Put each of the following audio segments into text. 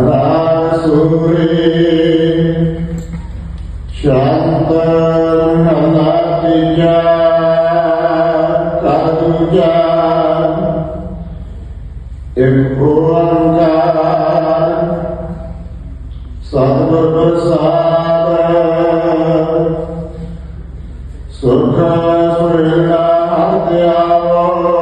ਰਾਗ ਸੂਰੇ ਸ਼ਾਂਤ ਮਹਲਾ ਤੀਜਾ ਕਰ ਦੂਜਾ ਪ੍ਰਸਾਦ ਸੁਖ ਸੁਰੇਲਾ ਹਰਿ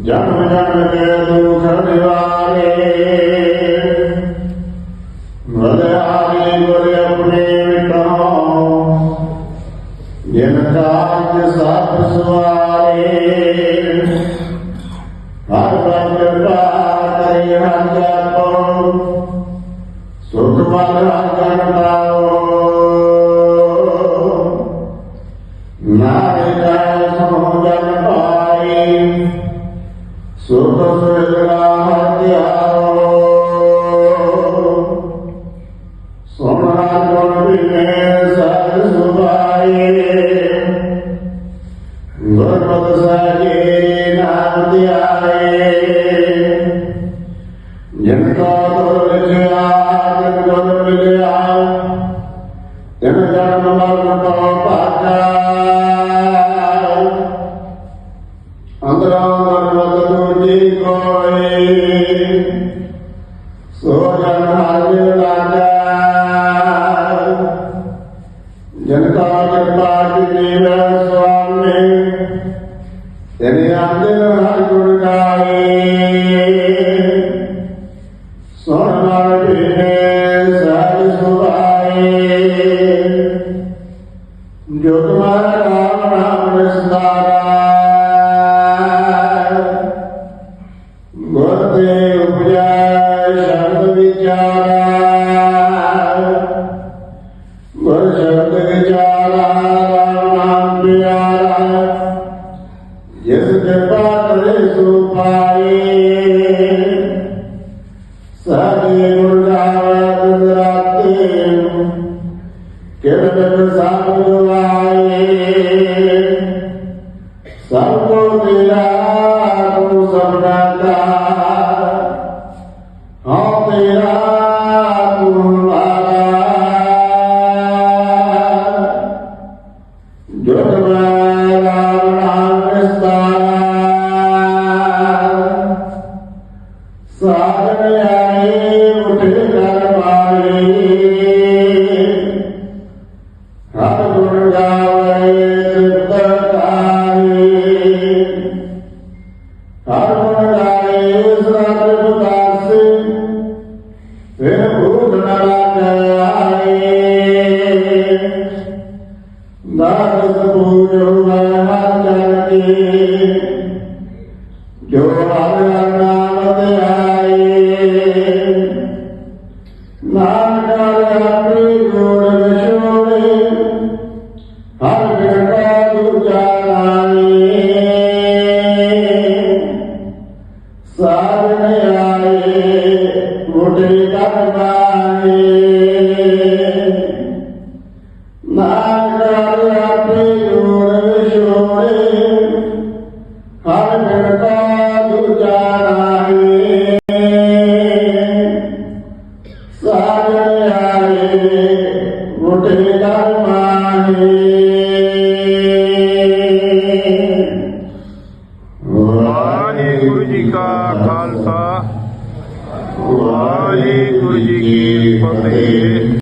ਜਨਮ ਜਨਮ ਕੇ ਦੁਖ ਨਿਵਾਰੇ ਮਰਿਆਰੇ ਗੁਰ ਆਪਣੇ ਮਿਟਾਓ ਜਿਨ ਕਾਜ ਸਭ ਸਵਾਰੇ ਹਰ ਜੋ ਤੁਮਾਰਾ ਰਾਮ ਨਾਮ Vistara Yes, the Father is ਸਾਧਨ ਆਏ ਉਠ ਕਰ ਮਾਰੇ ਹਰ ਗੁਣ ਗਾਵੇ ਸਿਫਤ ਹਰ ਗੁਣ ਗਾਏ ਸਤਿ ਬੁਦਾਸੇ ਫਿਰ ਭੂਖ ਨ ਲਾਗੇ ਨਾਨਕ ਪੂਜੋ ਹਰ ਜਨ ਕੀ ਸਾਰਨ ਆਏ ਮੁਢੇ ਕਰ ਬਾਏ ਨਾਨਕ ਆਪਣੀ ਗੁਣ ਵਿਛੋੜੇ ਹਰ ਬਿਰਤਾ ਦੂਜਾ ਨਾਈ Amen.